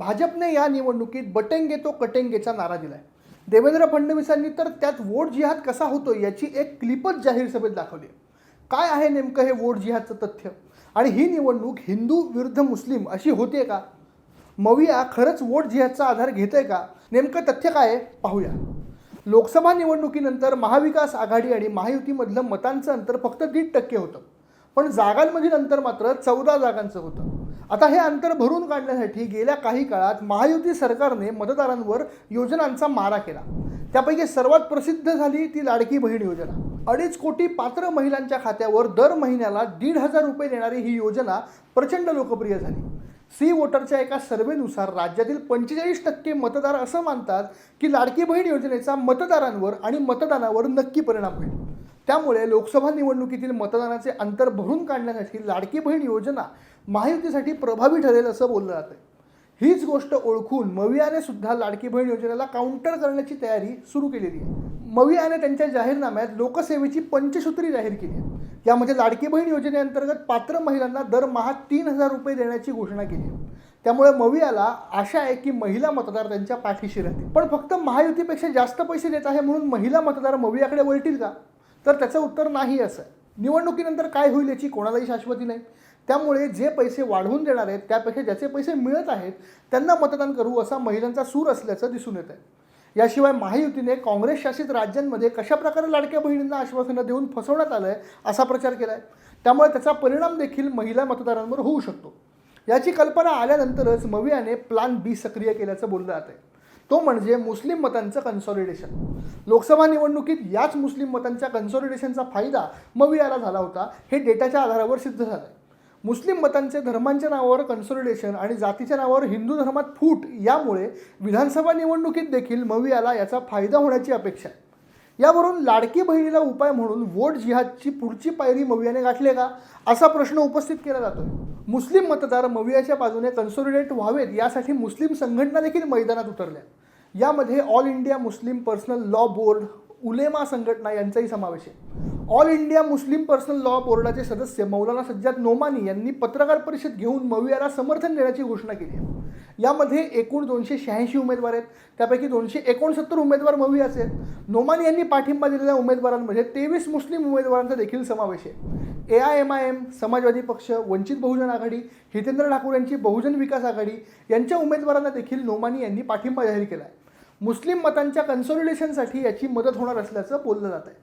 भाजपने या निवडणुकीत बटेंगे तो कटेंगेचा नारा दिलाय. देवेंद्र फडणवीसांनी तर त्यात वोट जिहाद कसा होतो याची एक क्लिपच जाहीर सभेत दाखवली काय आहे नेमकं हे वोट जिहादचं तथ्य? आणि ही निवडणूक हिंदू विरुद्ध मुस्लिम अशी होते का? मविया खरंच वोट जिहादचा आधार घेते का? नेमकं तथ्य काय आहे? पाहूया. लोकसभा निवडणुकीनंतर महाविकास आघाडी आणि महायुतीमधलं मतांचं अंतर फक्त दीड टक्के होतं. पण जागांमधील अंतर मात्र चौदा जागांचं होतं. आता हे अंतर भरून काढण्यासाठी गेल्या काही काळात महायुती सरकारने मतदारांवर योजनांचा मारा केला. त्यापैकी सर्वात प्रसिद्ध झाली ती लाडकी बहीण योजना. अडीच कोटी पात्र महिलांच्या खात्यावर दर महिन्याला दीड हजार रुपये देणारी ही योजना प्रचंड लोकप्रिय झाली. सी वोटरच्या एका सर्व्हेनुसार राज्यातील पंचेचाळीस टक्के मतदार असं मानतात की लाडकी बहीण योजनेचा मतदारांवर आणि मतदानावर नक्की परिणाम होईल. त्यामुळे लोकसभा निवडणुकीतील मतदानाचे अंतर भरून काढण्यासाठी लाडकी बहीण योजना महायुतीसाठी प्रभावी ठरेल असं बोललं जातं हीच गोष्ट ओळखून मवियाने सुद्धा लाडकी बहीण योजनेला काउंटर करण्याची तयारी सुरू केलेली आहे. मवियाने त्यांच्या जाहीरनाम्यात लोकसेवेची पंचसूत्री जाहीर केली आहे. यामध्ये लाडकी बहीण योजनेअंतर्गत पात्र महिलांना दरमहा तीन हजार रुपये देण्याची घोषणा केली आहे. त्यामुळे मवियाला आशा आहे की महिला मतदार त्यांच्या पाठीशी राहतील. पण फक्त महायुतीपेक्षा जास्त पैसे देत आहे म्हणून महिला मतदार मवियाकडे वळतील का? तर त्याचं उत्तर नाही असं. आहे निवडणुकीनंतर काय होईल याची कोणालाही शाश्वती नाही. त्यामुळे जे पैसे वाढवून देणार आहेत त्यापेक्षा ज्याचे पैसे मिळत आहेत त्यांना मतदान करू असा महिलांचा सूर असल्याचं दिसून येत आहे याशिवाय महायुतीने काँग्रेस शासित राज्यांमध्ये कशाप्रकारे लाडक्या बहिणींना आश्वासनं देऊन फसवण्यात आलं आहे असा प्रचार केला आहे त्यामुळे त्याचा परिणाम देखील महिला मतदारांवर होऊ शकतो. याची कल्पना आल्यानंतरच मवियाने प्लान बी सक्रिय केल्याचं बोललं जात आहे तो म्हणजे मुस्लिम मतांचं कन्सॉलिडेशन लोकसभा निवडणुकीत याच मुस्लिम मतांच्या कन्सॉलिडेशनचा फायदा मवियाला झाला होता हे डेटाच्या आधारावर सिद्ध झालं आहे मुस्लिम मतांचे धर्मांच्या नावावर कन्सॉलिडेशन आणि जातीच्या नावावर हिंदू धर्मात फूट यामुळे विधानसभा निवडणुकीत देखील मवियाला याचा फायदा होण्याची अपेक्षा आहे. यावरून लाडकी बहिणीला उपाय म्हणून वोट जिहादची पुढची पायरी मवियाने गाठली का? असा प्रश्न उपस्थित केला जातो मुस्लिम मतदार मवियाच्या बाजूने कन्सॉलिडेट व्हावेत यासाठी मुस्लिम संघटना देखील मैदानात उतरल्या. यामध्ये All India Muslim Personal Law Board Ulema संघटना यांचाही समावेश आहे. All India Muslim Personal Law बोर्डाचे सदस्य मौलाना सज्जाद नोमानी यांनी पत्रकार परिषद घेऊन मवियाला समर्थन देण्याची घोषणा केली आहे. यामध्ये एकूण दोनशे शहाऐंशी उमेदवार आहेत. त्यापैकी दोनशे एकोणसत्तर उमेदवार मवियाचे आहेत. नोमानी यांनी पाठिंबा दिलेल्या उमेदवारांमध्ये तेवीस मुस्लिम उमेदवारांचा देखील समावेश आहे. A I M I M Samajwadi Paksha Vanchit Bahujan आघाडी हितेंद्र ठाकूर यांची बहुजन विकास आघाडी यांच्या उमेदवारांना देखील नोमानी यांनी पाठिंबा जाहीर केला आहे. मुस्लिम मतांच्या कन्सॉलिडेशनसाठी याची मदत होणार असल्याचं बोललं जात आहे.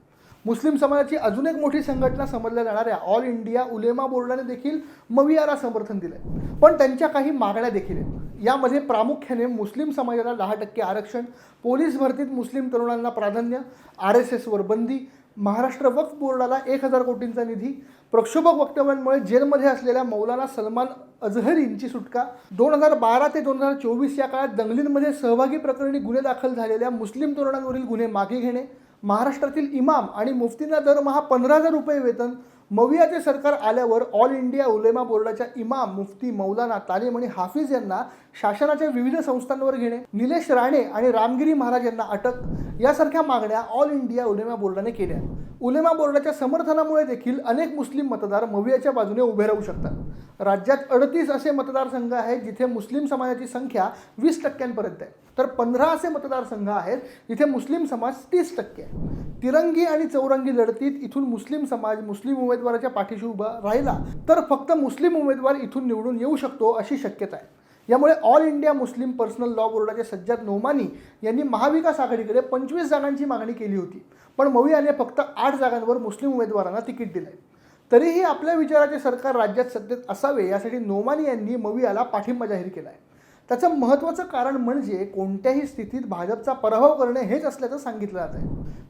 मुस्लिम समाजाची अजून एक मोठी संघटना समजल्या जाणाऱ्या ऑल इंडिया उलेमा बोर्डाने देखील मवियाला समर्थन दिलंय. पण त्यांच्या काही मागण्या देखील आहेत. यामध्ये प्रामुख्याने मुस्लिम समाजाला दहा टक्के आरक्षण पोलीस भरतीत मुस्लिम तरुणांना प्राधान्य आर एस एसवर बंदी महाराष्ट्र वक्फ बोर्डाला एक हजार कोटींचा निधी. प्रक्षोभक वक्तव्यांमुळे जेलमध्ये असलेल्या मौलाना सलमान अझहरींची सुटका. दोन हजार बारा ते दोन हजार चोवीस या काळात दंगलींमध्ये सहभागी प्रकरणी गुन्हे दाखल झालेल्या मुस्लिम तरुणांवरील गुन्हे मागे घेणे. महाराष्ट्रातील इमाम आणि मुफ्तींना दरमहा पंधरा हजार रुपये वेतन मवियाचे सरकार आल्यावर ऑल इंडिया उलेमा बोर्डाच्या इमाम मुफ्ती मौलाना तालीम आणि हाफिज यांना शासनाच्या विविध संस्थांवर घेणे निलेश राणे आणि रामगिरी महाराज यांना अटक यासारख्या मागण्या ऑल इंडिया उलेमा बोर्डाने केल्या. उलेमा बोर्डाच्या समर्थनामुळे देखील अनेक मुस्लिम मतदार मवियाच्या बाजूने उभे राहू शकतात. राज्यात अडतीस असे मतदारसंघ आहेत जिथे मुस्लिम समाजाची संख्या वीस टक्क्यांपर्यंत आहे. तर पंधरा असे मतदारसंघ आहेत जिथे मुस्लिम समाज तीस टक्के आहे. तिरंगी आणि चौरंगी लढतीत इथून मुस्लिम समाज मुस्लिम उमेदवाराच्या पाठीशी उभा राहिला तर फक्त मुस्लिम उमेदवार इथून निवडून येऊ शकतो अशी शक्यता आहे. यामुळे All India Muslim Personal Law बोर्डाचे सज्जाद नोमानी यांनी महाविकास आघाडीकडे पंचवीस जागांची मागणी केली होती पण मवियाने फक्त आठ जागांवर मुस्लिम उमेदवारांना तिकीट दिलं आहे तरीही आपल्या विचाराचे सरकार राज्यात सत्तेत असावे यासाठी नोमानी यांनी मवियाला पाठिंबा जाहीर केला आहे त्याचं महत्त्वाचं कारण म्हणजे कोणत्याही स्थितीत भाजपचा पराभव करणे हेच असल्याचं सांगितलं जात आहे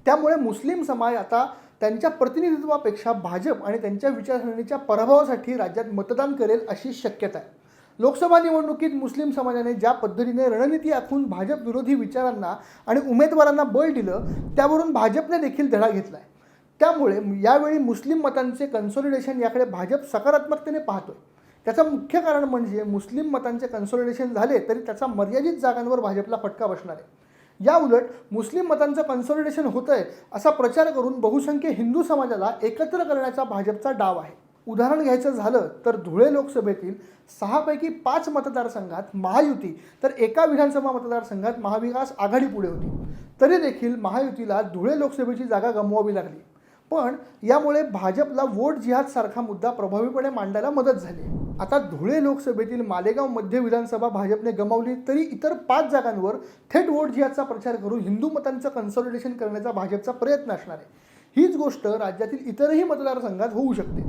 त्यामुळे मुस्लिम समाज आता त्यांच्या प्रतिनिधित्वापेक्षा भाजप आणि त्यांच्या विचारसरणीच्या पराभवासाठी राज्यात मतदान करेल अशी शक्यता आहे. लोकसभा निवडणुकीत मुस्लिम समाजाने ज्या पद्धतीने रणनीती आखून भाजप विरोधी विचारांना आणि उमेदवारांना बळ दिलं त्यावरून भाजपने देखील धडा घेतला आहे त्यामुळे यावेळी मुस्लिम मतांचे कन्सॉलिडेशन याकडे भाजप सकारात्मकतेने पाहतोय. त्याचं मुख्य कारण म्हणजे मुस्लिम मतांचे कन्सॉलिडेशन झाले तरी त्याचा मर्यादित जागांवर भाजपला फटका बसणार आहे. या उलट मुस्लिम मतांचं कन्सॉलिडेशन आहे असा प्रचार करून बहुसंख्य हिंदू समाजाला एकत्र करण्याचा भाजपचा डाव आहे. उदाहरण घ्यायचं झालं तर धुळे लोकसभेतील सहापैकी पाच मतदारसंघात महायुती तर एका विधानसभा मतदारसंघात महाविकास आघाडी पुढे होती. तरी देखील महायुतीला धुळे लोकसभेची जागा गमवावी लागली. पण यामुळे भाजपला वोट जिहादसारखा मुद्दा प्रभावीपणे मांडायला मदत झाली आता धुळे लोकसभेतील मालेगाव मध्य विधानसभा भाजपने गमावली तरी इतर पाच जागांवर थेट वोट जिहादचा प्रचार करून हिंदू मतांचं कन्सॉलिडेशन करण्याचा भाजपचा प्रयत्न असणार आहे. हीच गोष्ट राज्यातील इतरही मतदारसंघात होऊ शकते.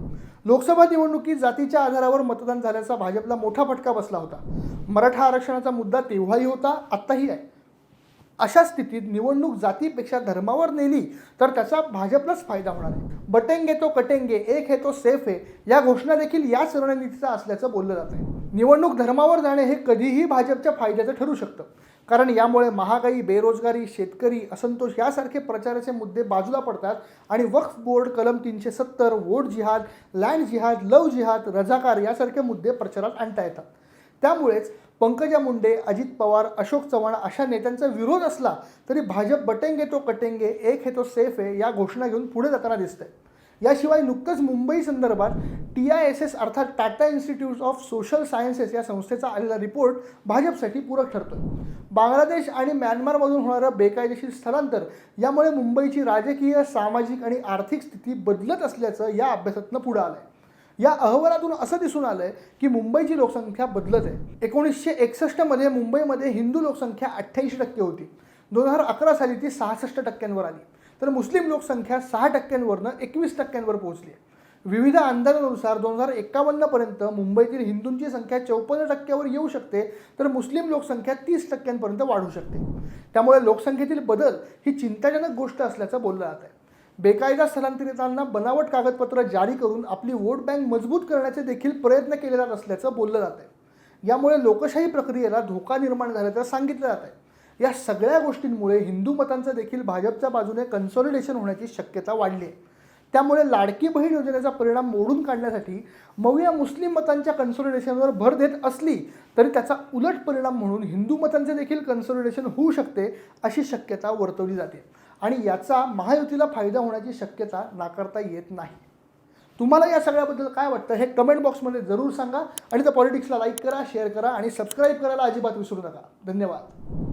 लोकसभा निवडणुकीत जातीच्या आधारावर मतदान झाल्याचा भाजपला मोठा फटका बसला होता. मराठा आरक्षणाचा मुद्दा तेव्हाही होता आत्ताही आहे. अशा स्थितीत निवडणूक जातीपेक्षा धर्मावर नेली तर त्याचा भाजपलाच फायदा होणार आहे. बटेंगे तो कटेंगे एक हे तो सेफ आहे या घोषणा देखील याच रणनीतीचा असल्याचं बोललं जात आहे. निवडणूक धर्मावर जाणे हे कधीही भाजपच्या फायद्याचं ठरू शकतं. कारण यामुळे महागाई बेरोजगारी शेतकरी असंतोष यासारखे प्रचाराचे मुद्दे बाजूला पडतात आणि वक्फ बोर्ड कलम तीनशे सत्तर वोट जिहाद लँड जिहाद लव जिहाद रजाकार यासारखे मुद्दे प्रचारात आणता येतात. त्यामुळेच पंकजा मुंडे अजित पवार अशोक चव्हाण अशा नेत्यांचा विरोध असला तरी भाजप बटेंगे तो कटेंगे एक हे तो सेफ आहे या घोषणा घेऊन पुढे जाताना दिसतंय. याशिवाय नुकतंच मुंबई संदर्भात टी आय एस एस अर्थात Tata institute of social sciences या संस्थेचा आलेला रिपोर्ट भाजपसाठी पूरक ठरतो बांगलादेश आणि म्यानमारमधून होणारं बेकायदेशीर स्थलांतर यामुळे मुंबईची राजकीय सामाजिक आणि आर्थिक स्थिती बदलत असल्याचं या अभ्यासातनं पुढं आलं आहे या अहवालातून असं दिसून आलं आहे की मुंबईची लोकसंख्या बदलत आहे. एकोणीसशे एकसष्टमध्ये मुंबईमध्ये हिंदू लोकसंख्या अठ्ठ्याऐंशी टक्के होती. दोन हजार अकरा साली ती सहासष्ट टक्क्यांवर आली. तर मुस्लिम लोकसंख्या सहा टक्क्यांवरनं एकवीस टक्क्यांवर पोहोचली आहे. विविध अंदाजानुसार दोन हजार एकावन्नपर्यंत मुंबईतील हिंदूंची संख्या चौपन्न टक्क्यावर येऊ शकते तर मुस्लिम लोकसंख्या तीस टक्क्यांपर्यंत वाढू शकते. त्यामुळे लोकसंख्येतील बदल ही चिंताजनक गोष्ट असल्याचं बोललं जात आहे बेकायदा स्थलांतरितांना बनावट कागदपत्र जारी करून आपली वोट बँक मजबूत करण्याचे देखील प्रयत्न केले जात असल्याचं बोललं जात आहे यामुळे लोकशाही प्रक्रियेला धोका निर्माण झाल्याचं सांगितलं जात आहे या सगळ्या गोष्टींमुळे हिंदू मतांचं देखील भाजपच्या बाजूने कन्सॉलिडेशन होण्याची शक्यता वाढली आहे. त्यामुळे लाडकी बहीण योजनेचा परिणाम मोडून काढण्यासाठी मविया मुस्लिम मतांच्या कन्सॉलिडेशनवर भर देत असली तरी त्याचा उलट परिणाम म्हणून हिंदू मतांचे देखील कन्सॉलिडेशन होऊ शकते अशी शक्यता वर्तवली जाते. आणि याचा महायुतीला फायदा होण्याची शक्यता नाकारता येत नाही. तुम्हाला या सगळ्याबद्दल काय वाटतं हे कमेंट बॉक्समध्ये जरूर सांगा आणि त्या पॉलिटिक्सला लाईक करा शेअर करा आणि सबस्क्राईब करायला अजिबात विसरू नका. धन्यवाद.